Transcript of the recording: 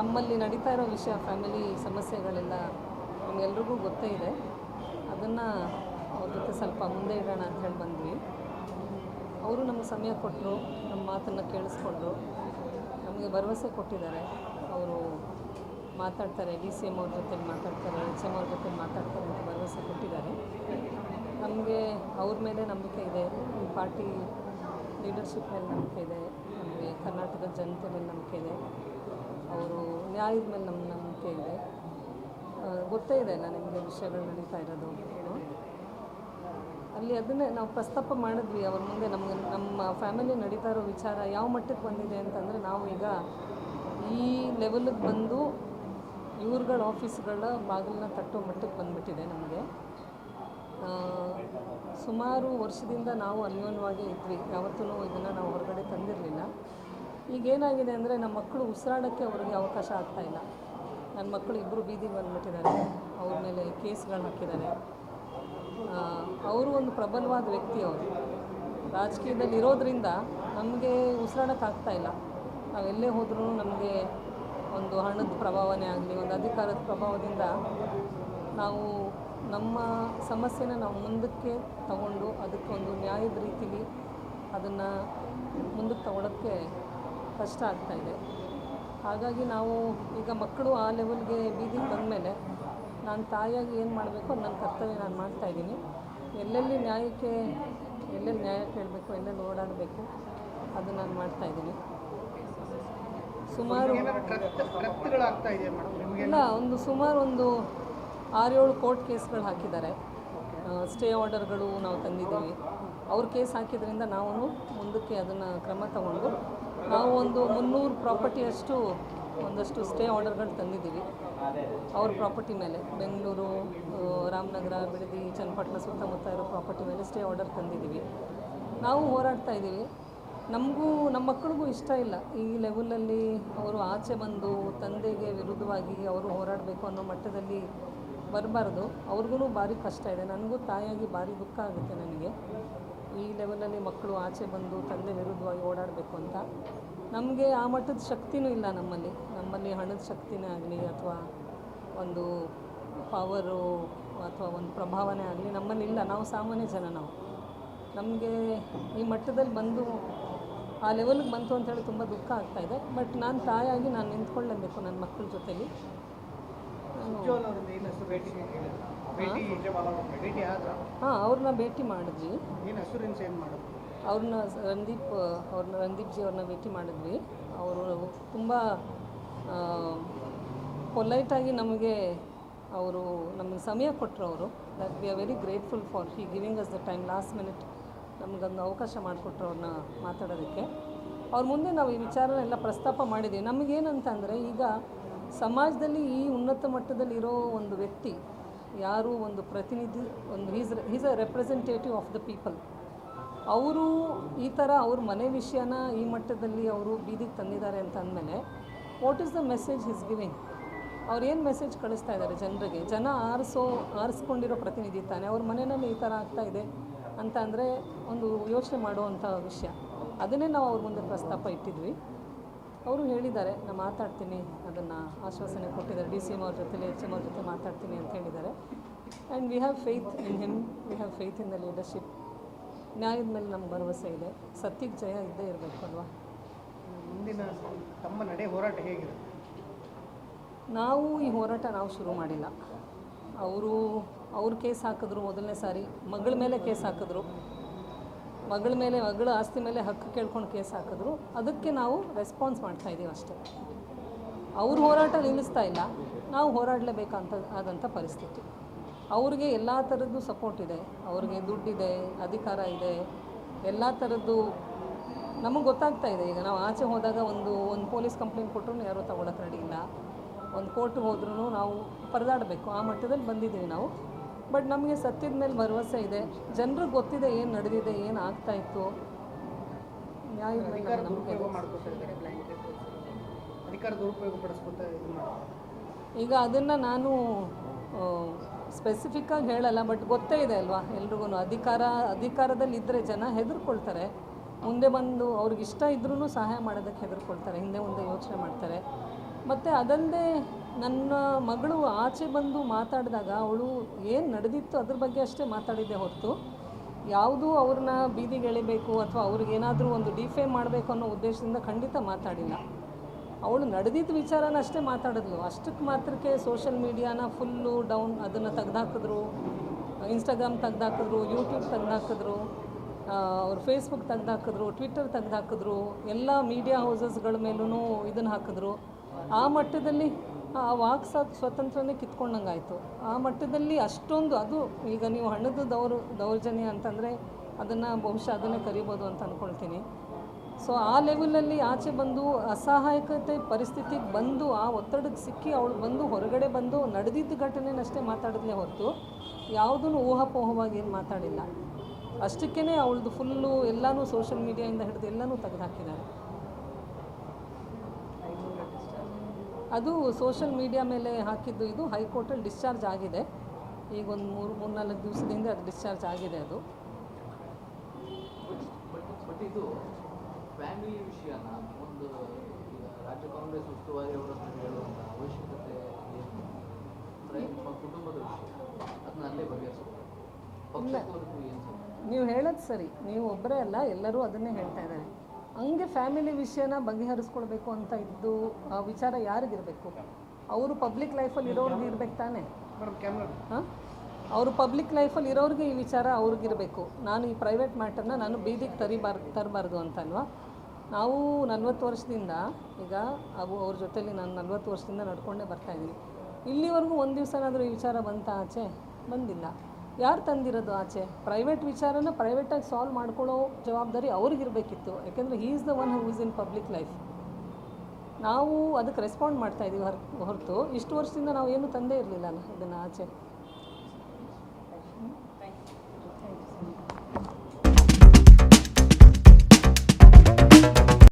ನಮ್ಮಲ್ಲಿ ನಡೀತಾ ಇರೋ ವಿಷಯ ಫ್ಯಾಮಿಲಿ ಸಮಸ್ಯೆಗಳೆಲ್ಲ ನಮಗೆಲ್ರಿಗೂ ಗೊತ್ತೇ ಇದೆ. ಅದನ್ನು ಅವ್ರ ಜೊತೆ ಸ್ವಲ್ಪ ಮುಂದೆ ಇಡೋಣ ಅಂತ ಹೇಳಿ ಬಂದ್ವಿ. ಅವರು ನಮಗೆ ಸಮಯ ಕೊಟ್ಟರು, ನಮ್ಮ ಮಾತನ್ನು ಕೇಳಿಸ್ಕೊಂಡ್ರು. ನಮಗೆ ಭರವಸೆ ಕೊಟ್ಟಿದ್ದಾರೆ. ಅವರು ಮಾತಾಡ್ತಾರೆ ಡಿ ಸಿ ಎಂ ಅವ್ರ ಜೊತೆ ಮಾತಾಡ್ತಾರೆ ಎಚ್ ಎಂ ಅವ್ರ ಜೊತೆ ಮಾತಾಡ್ತಾರೆ ಅಂತ ಭರವಸೆ ಕೊಟ್ಟಿದ್ದಾರೆ. ನಮಗೆ ಅವ್ರ ಮೇಲೆ ನಂಬಿಕೆ ಇದೆ. ಈ ಪಾರ್ಟಿ ಲೀಡರ್ಶಿಪ್ ಮೇಲೆ ನಂಬಿಕೆ ಇದೆ. ನಮಗೆ ಕರ್ನಾಟಕದ ಜನತೆ ಮೇಲೆ ನಂಬಿಕೆ ಇದೆ. ಅವರು ನ್ಯಾಯದ ಮೇಲೆ ನಮ್ಮ ನಂಬಿಕೆ ಇದೆ. ಗೊತ್ತೇ ಇದೆ ನಿಮಗೆ ವಿಷಯಗಳು ನಡೀತಾ ಇರೋದು ಅಲ್ಲಿ ಅದನ್ನೇ ನಾವು ಪ್ರಸ್ತಾಪ ಮಾಡಿದ್ವಿ, ಅವ್ರ ಮುಂದೆ ನಮಗೆ ನಮ್ಮ ಫ್ಯಾಮಿಲಿ ನಡೀತಾ ಇರೋ ವಿಚಾರ ಯಾವ ಮಟ್ಟಕ್ಕೆ ಬಂದಿದೆ ಅಂತಂದರೆ ನಾವು ಈಗ ಈ ಲೆವೆಲಿಗೆ ಬಂದು ಇವ್ರುಗಳ ಆಫೀಸ್ಗಳ ಬಾಗಿಲನ್ನ ತಟ್ಟೋ ಮಟ್ಟಕ್ಕೆ ಬಂದುಬಿಟ್ಟಿದೆ ನಮಗೆ. ಸುಮಾರು ವರ್ಷದಿಂದ ನಾವು ಅನ್ಯೋನ್ಯವಾಗಿ ಇದ್ವಿ. ಯಾವತ್ತೂ ಇದನ್ನು ನಾವು ಹೊರಗಡೆ ತಂದಿರಲಿಲ್ಲ. ಈಗೇನಾಗಿದೆ ಅಂದರೆ ನಮ್ಮ ಮಕ್ಕಳು ಉಸಿರಾಡೋಕ್ಕೆ ಅವ್ರಿಗೆ ಅವಕಾಶ ಆಗ್ತಾ ಇಲ್ಲ. ನನ್ನ ಮಕ್ಕಳು ಇಬ್ಬರು ಬೀದಿಗೆ ಬಂದುಬಿಟ್ಟಿದ್ದಾರೆ. ಅವ್ರ ಮೇಲೆ ಕೇಸ್ಗಳನ್ನ ಹಾಕಿದ್ದಾರೆ. ಅವರು ಒಂದು ಪ್ರಬಲವಾದ ವ್ಯಕ್ತಿ ಅವರು. ರಾಜಕೀಯದಲ್ಲಿ ಇರೋದರಿಂದ ನಮಗೆ ಉಸಿರಾಡೋಕ್ಕಾಗ್ತಾ ಇಲ್ಲ. ನಾವು ಎಲ್ಲೇ ಹೋದ್ರೂ ನಮಗೆ ಒಂದು ಹಣದ ಪ್ರಭಾವನೇ ಆಗಲಿ, ಒಂದು ಅಧಿಕಾರದ ಪ್ರಭಾವದಿಂದ ನಾವು ನಮ್ಮ ಸಮಸ್ಯೆನ ನಾವು ಮುಂದಕ್ಕೆ ತಗೊಂಡು ಅದಕ್ಕೆ ಒಂದು ನ್ಯಾಯದ ರೀತಿಲಿ ಅದನ್ನು ಮುಂದಕ್ಕೆ ತಗೊಳ್ಳೋಕ್ಕೆ ಕಷ್ಟ ಆಗ್ತಾಯಿದೆ ಹಾಗಾಗಿ ನಾವು ಈಗ ಮಕ್ಕಳು ಆ ಲೆವೆಲ್ಗೆ ಬೀದಿಗೆ ಬಂದಮೇಲೆ ನಾನು ತಾಯಿಯಾಗಿ ಏನು ಮಾಡಬೇಕು ಅದು ನನ್ನ ಕರ್ತವ್ಯ ನಾನು ಮಾಡ್ತಾಯಿದ್ದೀನಿ ಎಲ್ಲೆಲ್ಲಿ ನ್ಯಾಯಕ್ಕೆ ಎಲ್ಲೆಲ್ಲಿ ನ್ಯಾಯ ಕೇಳಬೇಕು ಎಲ್ಲೆಲ್ಲಿ ಓಡಾಡಬೇಕು ಅದು ನಾನು ಮಾಡ್ತಾಯಿದ್ದೀನಿ ಸುಮಾರು ಇಲ್ಲ ಒಂದು ಸುಮಾರು ಒಂದು ಆರೇಳು ಕೋರ್ಟ್ ಕೇಸ್ಗಳು ಹಾಕಿದ್ದಾರೆ. ಸ್ಟೇ ಆರ್ಡರ್ಗಳು ನಾವು ತಂದಿದ್ದೀವಿ. ಅವ್ರ ಕೇಸ್ ಹಾಕಿದ್ರಿಂದ ನಾವು ಮುಂದಕ್ಕೆ ಅದನ್ನು ಕ್ರಮ ತಗೊಂಡು ನಾವು ಒಂದು ಮುನ್ನೂರು ಪ್ರಾಪರ್ಟಿಯಷ್ಟು ಒಂದಷ್ಟು ಸ್ಟೇ ಆರ್ಡರ್ಗಳು ತಂದಿದ್ದೀವಿ. ಅವ್ರ ಪ್ರಾಪರ್ಟಿ ಮೇಲೆ, ಬೆಂಗಳೂರು ರಾಮನಗರ, ಬಿಡದಿ, ಚನ್ನಪಟ್ಟಣ ಸುತ್ತಮುತ್ತ ಇರೋ ಪ್ರಾಪರ್ಟಿ ಮೇಲೆ ಸ್ಟೇ ಆರ್ಡರ್ ತಂದಿದ್ದೀವಿ. ನಾವು ಹೋರಾಡ್ತಾ ಇದ್ದೀವಿ. ನಮಗೂ, ನಮ್ಮ ಮಕ್ಕಳಿಗೂ ಇಷ್ಟ ಇಲ್ಲ. ಈ ಲೆವೆಲಲ್ಲಿ ಅವರು ಆಚೆ ಬಂದು, ತಂದೆಗೆ ವಿರುದ್ಧವಾಗಿ ಅವರು ಹೋರಾಡಬೇಕು ಅನ್ನೋ ಮಟ್ಟದಲ್ಲಿ ಬರಬಾರ್ದು. ಅವ್ರಿಗೂ ಭಾರಿ ಕಷ್ಟ ಇದೆ. ನನಗೂ ತಾಯಿಯಾಗಿ ಭಾರಿ ದುಃಖ ಆಗುತ್ತೆ ನನಗೆ. ಈ ಲೆವೆಲಲ್ಲಿ ಮಕ್ಕಳು ಆಚೆ ಬಂದು ತಂದೆ ವಿರುದ್ಧವಾಗಿ ಓಡಾಡಬೇಕು ಅಂತ. ನಮಗೆ ಆ ಮಟ್ಟದ ಶಕ್ತಿನೂ ಇಲ್ಲ ನಮ್ಮಲ್ಲಿ. ನಮ್ಮಲ್ಲಿ ಹಣದ ಶಕ್ತಿನೇ ಆಗಲಿ ಅಥವಾ ಒಂದು ಪವರು ಅಥವಾ ಒಂದು ಪ್ರಭಾವನೇ ಆಗಲಿ ನಮ್ಮಲ್ಲಿ ಇಲ್ಲ. ನಾವು ಸಾಮಾನ್ಯ ಜನ ನಾವು. ನಮಗೆ ಈ ಮಟ್ಟದಲ್ಲಿ ಬಂದು, ಆ ಲೆವೆಲ್ಗೆ ಬಂತು ಅಂತೇಳಿ ತುಂಬ ದುಃಖ ಆಗ್ತಾ ಇದೆ. ಬಟ್ ನಾನು ತಾಯಾಗಿ ನಾನು ನಿಂತ್ಕೊಳ್ಳೇಬೇಕು ನನ್ನ ಮಕ್ಕಳ ಜೊತೆಲಿ. ಹಾಂ? ಅವ್ರನ್ನ ಭೇಟಿ ಮಾಡಿದ್ವಿ. ಅವ್ರನ್ನ ರಂದೀಪ್ ಅವ್ರನ್ನ ರಂದೀಪ್ ಜಿ ಅವ್ರನ್ನ ಭೇಟಿ ಮಾಡಿದ್ವಿ. ಅವರು ತುಂಬ ಪೊಲೈಟಾಗಿ ನಮಗೆ ಅವರು ನಮಗೆ ಸಮಯ ಕೊಟ್ಟರು ಅವರು. That we are very grateful for he giving us the time last minute ನಮಗೊಂದು ಅವಕಾಶ ಮಾಡಿಕೊಟ್ರು ಅವ್ರನ್ನ ಮಾತಾಡೋದಕ್ಕೆ. ಅವ್ರ ಮುಂದೆ ನಾವು ಈ ವಿಚಾರನೆಲ್ಲ ಪ್ರಸ್ತಾಪ ಮಾಡಿದ್ದೀವಿ ನಮಗೇನಂತಂದರೆ ಈಗ ಸಮಾಜದಲ್ಲಿ ಈ ಉನ್ನತ ಮಟ್ಟದಲ್ಲಿರೋ ಒಂದು ವ್ಯಕ್ತಿ ಯಾರು ಒಂದು ಪ್ರತಿನಿಧಿ, ಒಂದು is is a representative of the people ಅವರು ಈ ಥರ ಅವ್ರ ಮನೆ ವಿಷಯನ ಈ ಮಟ್ಟದಲ್ಲಿ ಅವರು ಬೀದಿಗೆ ತಂದಿದ್ದಾರೆ ಅಂತ ಅಂದಮೇಲೆ what is the message is giving ಅವ್ರು ಏನು ಮೆಸೇಜ್ ಕಳಿಸ್ತಾ ಇದ್ದಾರೆ ಜನರಿಗೆ? ಜನ ಆರಿಸೋ, ಆರಿಸ್ಕೊಂಡಿರೋ ಪ್ರತಿನಿಧಿ ತಾನೆ. ಅವ್ರ ಮನೆಯಲ್ಲಿ ಈ ಥರ ಆಗ್ತಾ ಇದೆ ಅಂತ ಅಂದರೆ ಒಂದು ಯೋಚನೆ ಮಾಡುವಂಥ ವಿಷಯ. ಅದನ್ನೇ ನಾವು ಅವ್ರ ಮುಂದೆ ಪ್ರಸ್ತಾಪ ಇಟ್ಟಿದ್ವಿ. ಅವರು ಹೇಳಿದ್ದಾರೆ ನಾನು ಮಾತಾಡ್ತೀನಿ ಅದನ್ನು ಆಶ್ವಾಸನೆ ಕೊಟ್ಟಿದ್ದಾರೆ. ಡಿ ಸಿ ಎಂ ಅವ್ರ ಜೊತೆ ಎಚ್ ಎಂ ಅವ್ರ ಜೊತೆ ಮಾತಾಡ್ತೀನಿ ಅಂತ ಹೇಳಿದ್ದಾರೆ. And we have faith in him we have faith in the leadership ನ್ಯಾಯದ ಮೇಲೆ ನಮ್ಗೆ ಭರವಸೆ ಇದೆ. ಸತ್ಯಕ್ಕೆ ಜಯ ಇದ್ದೇ ಇರಬೇಕು ಅಲ್ವಾ? ಮುಂದಿನ ತಮ್ಮ ನಡೆ ಹೋರಾಟ ಹೇಗಿರುತ್ತೆ ನಾವು ಈ ಹೋರಾಟ ನಾವು ಶುರು ಮಾಡಿಲ್ಲ. ಅವರು ಅವ್ರ ಕೇಸ್ ಹಾಕಿದ್ರು ಮೊದಲನೇ ಸಾರಿ ಮಗಳ ಮೇಲೆ ಕೇಸ್ ಹಾಕಿದ್ರು. ಮಗಳ ಮೇಲೆ, ಮಗಳ ಆಸ್ತಿ ಮೇಲೆ ಹಕ್ಕು ಕೇಳ್ಕೊಂಡು ಕೇಸ್ ಹಾಕಿದ್ರು. ಅದಕ್ಕೆ ನಾವು ರೆಸ್ಪಾನ್ಸ್ ಮಾಡ್ತಾ ಇದ್ದೀವಿ ಅಷ್ಟೇ. ಅವ್ರ ಹೋರಾಟ ನಿಲ್ಲಿಸ್ತಾ ಇಲ್ಲ. ನಾವು ಹೋರಾಡಲೇಬೇಕಂತ ಆದಂಥ ಪರಿಸ್ಥಿತಿ. ಅವ್ರಿಗೆ ಎಲ್ಲ ಥರದ್ದು ಸಪೋರ್ಟ್ ಇದೆ. ಅವ್ರಿಗೆ ದುಡ್ಡಿದೆ, ಅಧಿಕಾರ ಇದೆ. ಎಲ್ಲ ಥರದ್ದು ನಮಗೆ ಗೊತ್ತಾಗ್ತಾ ಇದೆ. ಈಗ ನಾವು ಆಚೆ ಹೋದಾಗ ಒಂದು ಒಂದು ಪೊಲೀಸ್ ಕಂಪ್ಲೇಂಟ್ ಕೊಟ್ಟರು ಯಾರೂ ತಗೊಳಕ್ಕೆ ರೆಡಿ ಇಲ್ಲ. ಒಂದು ಕೋರ್ಟ್ಗೆ ಹೋದ್ರೂ ನಾವು ಪರದಾಡಬೇಕು. ಆ ಮಟ್ಟದಲ್ಲಿ ಬಂದಿದ್ದೀವಿ ನಾವು. ಬಟ್ ನಮಗೆ ಸತ್ಯದ ಮೇಲೆ ಭರವಸೆ ಇದೆ. ಜನರಿಗೆ ಗೊತ್ತಿದೆ ಏನು ನಡೆದಿದೆ ಏನು ಆಗ್ತಾ ಇತ್ತು. ನ್ಯಾಯದ ಅಧಿಕಾರ ನಮ್ಗೆ ನಂಬಿಕೆ ಇದೆ. ದುರುಪಯೋಗ ಮಾಡ್ಕೊತಾ ಇದ್ದಾರೆ ಅಧಿಕಾರ ದುರುಪಯೋಗ ಪಡಿಸ್ಕೊತಾ ಇದು ಮಾಡ್ತಾರೆ. ಈಗ ಅದನ್ನು ನಾನು ಸ್ಪೆಸಿಫಿಕ್ಕಾಗಿ ಹೇಳಲ್ಲ ಬಟ್ ಗೊತ್ತೇ ಇದೆ ಅಲ್ವಾ ಎಲ್ರಿಗೂ ಅಧಿಕಾರ ಅಧಿಕಾರದಲ್ಲಿ ಇದ್ದರೆ ಜನ ಹೆದರ್ಕೊಳ್ತಾರೆ. ಮುಂದೆ ಬಂದು ಅವ್ರಿಗೆ ಇಷ್ಟ ಇದ್ರೂ ಸಹಾಯ ಮಾಡೋದಕ್ಕೆ ಹೆದರ್ಕೊಳ್ತಾರೆ. ಹಿಂದೆ ಮುಂದೆ ಯೋಚನೆ ಮಾಡ್ತಾರೆ. ಮತ್ತು ಅದಲ್ಲದೆ ನನ್ನ ಮಗಳು ಆಚೆ ಬಂದು ಮಾತಾಡಿದಾಗ ಅವಳು ಏನು ನಡೆದಿತ್ತು ಅದ್ರ ಬಗ್ಗೆ ಅಷ್ಟೇ ಮಾತಾಡಿದ್ದೆ ಹೊರತು. ಯಾವುದೂ ಅವ್ರನ್ನ ಬೀದಿಗೆ ಎಳಿಬೇಕು ಅಥವಾ ಅವ್ರಿಗೇನಾದರೂ ಒಂದು ಡಿಫೇಮ್ ಮಾಡಬೇಕು ಅನ್ನೋ ಉದ್ದೇಶದಿಂದ ಖಂಡಿತ ಮಾತಾಡಿಲ್ಲ. ಅವಳು ನಡೆದಿದ್ದ ವಿಚಾರನ ಅಷ್ಟೇ ಮಾತಾಡಿದ್ಲು. ಅಷ್ಟಕ್ಕೆ ಮಾತ್ರಕ್ಕೆ ಸೋಷಲ್ ಮೀಡಿಯಾನ ಫುಲ್ಲು ಡೌನ್ ಅದನ್ನು ತೆಗ್ದಾಕಿದ್ರು ಇನ್ಸ್ಟಾಗ್ರಾಮ್ ತೆಗ್ದಾಕಿದ್ರು ಯೂಟ್ಯೂಬ್ ತೆಗ್ದಾಕಿದ್ರು ಅವ್ರು ಫೇಸ್ಬುಕ್ ತೆಗ್ದಾಕಿದ್ರು ಟ್ವಿಟ್ಟರ್ ತೆಗ್ದಾಕಿದ್ರು, ಎಲ್ಲ ಮೀಡಿಯಾ ಹೌಸಸ್ಗಳ ಮೇಲೂ ಇದನ್ನು ಹಾಕಿದ್ರು. ಆ ಮಟ್ಟದಲ್ಲಿ ಆ ವಾಕ್ ಸ್ವಾತಂತ್ರ್ಯನೇ ಕಿತ್ಕೊಂಡಂಗಾಯಿತು. ಆ ಮಟ್ಟದಲ್ಲಿ ಅಷ್ಟೊಂದು ಅದು ಈಗ ನೀವು ಹಣದ ದೌರ್, ದೌರ್ಜನ್ಯ ಅಂತಂದರೆ ಅದನ್ನು ಬಹುಶಃ ಅದನ್ನೇ ಕರಿಬೋದು ಅಂತ ಅಂದ್ಕೊಳ್ತೀನಿ ಸೊ ಆ ಲೆವೆಲಲ್ಲಿ ಆಚೆ ಬಂದು ಅಸಹಾಯಕತೆ ಪರಿಸ್ಥಿತಿಗೆ ಬಂದು ಆ ಒತ್ತಡಕ್ಕೆ ಸಿಕ್ಕಿ ಅವಳು ಬಂದು ಹೊರಗಡೆ ಬಂದು ನಡೆದಿದ್ದ ಘಟನೆನಷ್ಟೇ ಮಾತಾಡಿದ್ಲೇ ಹೊರತು ಯಾವುದೂ ಊಹಾಪೋಹವಾಗಿ ಏನು ಮಾತಾಡಿಲ್ಲ. ಅಷ್ಟಕ್ಕೇ ಅವಳದು ಫುಲ್ಲು ಎಲ್ಲನೂ ಸೋಷಿಯಲ್ ಮೀಡಿಯಾಯಿಂದ ಹಿಡಿದು ಎಲ್ಲನೂ ತೆಗೆದುಹಾಕಿದ್ದಾರೆ ಅದು ಸೋಷಿಯಲ್ ಮೀಡಿಯಾ ಮೇಲೆ ಹಾಕಿದ್ದು ಇದು ಹೈಕೋರ್ಟಲ್ಲಿ ಡಿಸ್ಚಾರ್ಜ್ ಆಗಿದೆ. ಈಗ ಒಂದು ಮೂರು ಮೂರು ನಾಲ್ಕು ದಿವಸದಿಂದ ಅದು ಡಿಸ್ಚಾರ್ಜ್ ಆಗಿದೆ ಅದು. ಇದು ಫ್ಯಾಮಿಲಿ ವಿಷಯನ ಒಂದು ರಾಜ್ಯ ಕಾಂಗ್ರೆಸ್ ಉಸ್ತುವಾರಿ ಅವರ ಹತ್ರ ಹೇಳುವಂಥ ಅವಶ್ಯಕತೆ ಏನು? ಅಂದರೆ ಕುಟುಂಬದ ವಿಷಯ. ಅದನ್ನ ಅಲ್ಲೇ ಬಗೆಹರಿಸ್ಬೋದು ಪಕ್ಷಕ್ಕೂ ಏನು ಸಂಬಂಧ ನೀವು ಹೇಳೋದು ಸರಿ. ನೀವು ಒಬ್ಬರೇ ಅಲ್ಲ ಎಲ್ಲರೂ ಅದನ್ನೇ ಹೇಳ್ತಾ ಇದ್ದಾರೆ. ಹಂಗೆ ಫ್ಯಾಮಿಲಿ ವಿಷಯನ ಬಗೆಹರಿಸ್ಕೊಳ್ಬೇಕು ಅಂತ ಇದ್ದು ಆ ವಿಚಾರ ಯಾರಿಗಿರಬೇಕು? ಅವರು ಪಬ್ಲಿಕ್ ಲೈಫಲ್ಲಿ ಇರೋರ್ಗೆ ಇರ್ಬೇಕು ತಾನೆ? ಹಾಂ? ಅವರು ಪಬ್ಲಿಕ್ ಲೈಫಲ್ಲಿ ಇರೋರಿಗೆ ಈ ವಿಚಾರ ಅವ್ರಿಗಿರಬೇಕು. ನಾನು ಈ ಪ್ರೈವೇಟ್ ಮ್ಯಾಟರ್ನ ನಾನು ಬೀದಿಗೆ ತರಿಬಾರ್ ತರಬಾರ್ದು ಅಂತಲ್ವಾ? ನಾವು ನಲ್ವತ್ತು ವರ್ಷದಿಂದ ಈಗ ಅವು ಅವ್ರ ಜೊತೆಲಿ ನಾನು ನಲ್ವತ್ತು ವರ್ಷದಿಂದ ನಡ್ಕೊಂಡೇ ಬರ್ತಾಯಿದ್ದೀನಿ ಇಲ್ಲಿವರೆಗೂ ಒಂದು ದಿವಸನಾದರೂ ಈ ವಿಚಾರ ಬಂತ ಆಚೆ? ಬಂದಿಲ್ಲ. ಯಾರು ತಂದಿರೋದು ಆಚೆ? ಪ್ರೈವೇಟ್ ವಿಚಾರನ ಪ್ರೈವೇಟಾಗಿ ಸಾಲ್ವ್ ಮಾಡ್ಕೊಳ್ಳೋ ಜವಾಬ್ದಾರಿ ಅವ್ರಿಗಿರಬೇಕಿತ್ತು. ಯಾಕೆಂದರೆ he is the one who is in public life ನಾವು ಅದಕ್ಕೆ ರೆಸ್ಪಾಂಡ್ ಮಾಡ್ತಾ ಇದ್ದೀವಿ ಹೊರ, ಹೊರತು. ಇಷ್ಟು ವರ್ಷದಿಂದ ನಾವು ಏನು ತಂದೇ ಇರಲಿಲ್ಲ ಇದನ್ನು ಆಚೆ.